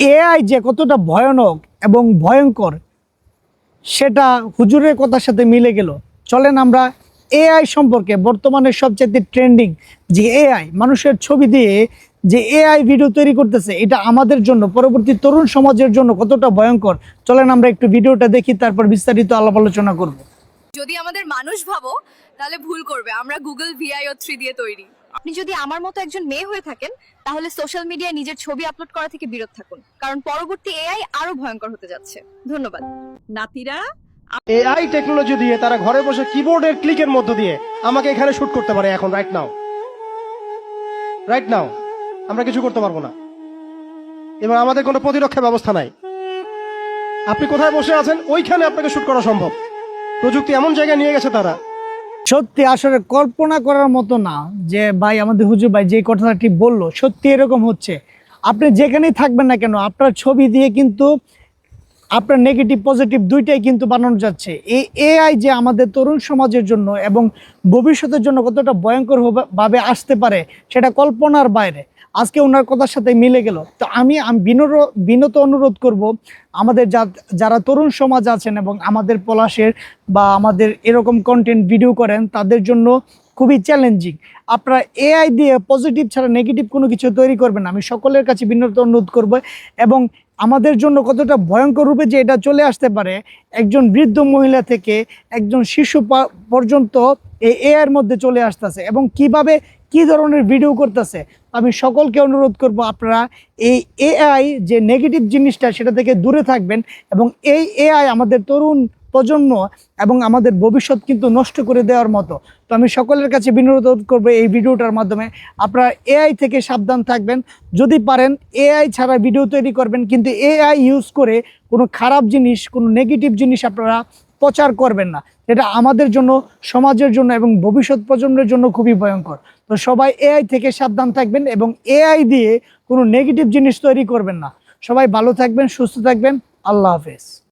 AI যে কতটা ভয়ানক এবং ভয়ঙ্কর, সেটা হুজুরের কথার সাথে মিলে গেল। চলেন আমরা এআই সম্পর্কে বর্তমানে সবচেয়ে ট্রেন্ডিং যে এআই, মানুষের ছবি দিয়ে যে এআই ভিডিও তৈরি করতেছে, এটা আমাদের জন্য, পরবর্তী তরুণ সমাজের জন্য কতটা ভয়ঙ্কর। চলেন আমরা একটু ভিডিওটা দেখি, তারপর বিস্তারিত আলাপ আলোচনা করব। যদি আমাদের মানুষ ভাবো, তাহলে ভুল করবে। আমরা গুগল ভিআইও থ্রি দিয়ে তৈরি। আপনি যদি আমার মতো একজন মেয়ে হয়ে থাকেন, তাহলে সোশ্যাল মিডিয়ায় নিজের ছবি আপলোড করা থেকে বিরত থাকুন। কারণ পরবর্তী এআই আরও ভয়ঙ্কর হতে যাচ্ছে। ধন্যবাদ। নাতিরা এআই টেকনোলজি দিয়ে তারা ঘরে বসে কিবোর্ডের ক্লিকের মধ্য দিয়ে আমাকে এখানে শুট করতে পারে এখন রাইট নাও রাইট নাও আমরা কিছু করতে পারব না। এবং আমাদের কোনো প্রতিরক্ষা ব্যবস্থা নাই। আপনি কোথায় বসে আছেন? ওইখানে আপনাকে শুট করা সম্ভব। প্রযুক্তি এমন জায়গায় নিয়ে গেছে তারা। সত্যি আসলে কল্পনা করার মতো না যে ভাই, আমাদের হুজুর ভাই যে কথাটি বলল, সত্যি এরকম হচ্ছে। আপনি যেখানেই থাকবেন না কেন, আপনার ছবি দিয়ে কিন্তু আপনার নেগেটিভ পজিটিভ দুইটাই কিন্তু বানানো যাচ্ছে। এই এআই যে আমাদের তরুণ সমাজের জন্য এবং ভবিষ্যতের জন্য কতটা ভয়ঙ্কর ভাবে আসতে পারে, সেটা কল্পনার বাইরে। আজকে ওনার কথার সাথে মিলে গেল। তো আমি বিনত অনুরোধ করব, আমাদের যারা তরুণ সমাজ আছেন এবং আমাদের পলাশের বা আমাদের এরকম কন্টেন্ট ভিডিও করেন, তাদের জন্য খুবই চ্যালেঞ্জিং আপনারা এআই দিয়ে পজিটিভ ছাড়া নেগেটিভ কোনো কিছু তৈরি করবেন আমি সকলের কাছে বিনত অনুরোধ করব এবং আমাদের জন্য কতটা ভয়ঙ্কর রূপে যে এটা চলে আসতে পারে, একজন বৃদ্ধ মহিলা থেকে একজন শিশু পর্যন্ত এই এআইয়ের মধ্যে চলে আসতেছে এবং কীভাবে কি ধরনের ভিডিও করতেছে, আমি সকলকে অনুরোধ করব আপনারা এই এআই যে নেগেটিভ জিনিসটা সেটা থেকে দূরে থাকবেন এবং এই এআই আমাদের তরুণ প্রজন্ম এবং আমাদের ভবিষ্যৎ কিন্তু নষ্ট করে দেওয়ার মতো। তো আমি সকলের কাছে বিনোদ করব এই ভিডিওটার মাধ্যমে। আপনারা এআই থেকে সাবধান থাকবেন। যদি পারেন, এআই ছাড়া ভিডিও তৈরি করবেন, কিন্তু এআই ইউজ করে কোনো খারাপ জিনিস, কোনো নেগেটিভ জিনিস আপনারা প্রচার করবেন না। এটা আমাদের জন্য, সমাজের জন্য এবং ভবিষ্যৎ প্রজন্মের জন্য খুবই ভয়ঙ্কর। তো সবাই এআই থেকে সাবধান থাকবেন এবং এআই দিয়ে কোনো নেগেটিভ জিনিস তৈরি করবেন না। সবাই ভালো থাকবেন, সুস্থ থাকবেন। আল্লাহ হাফেজ।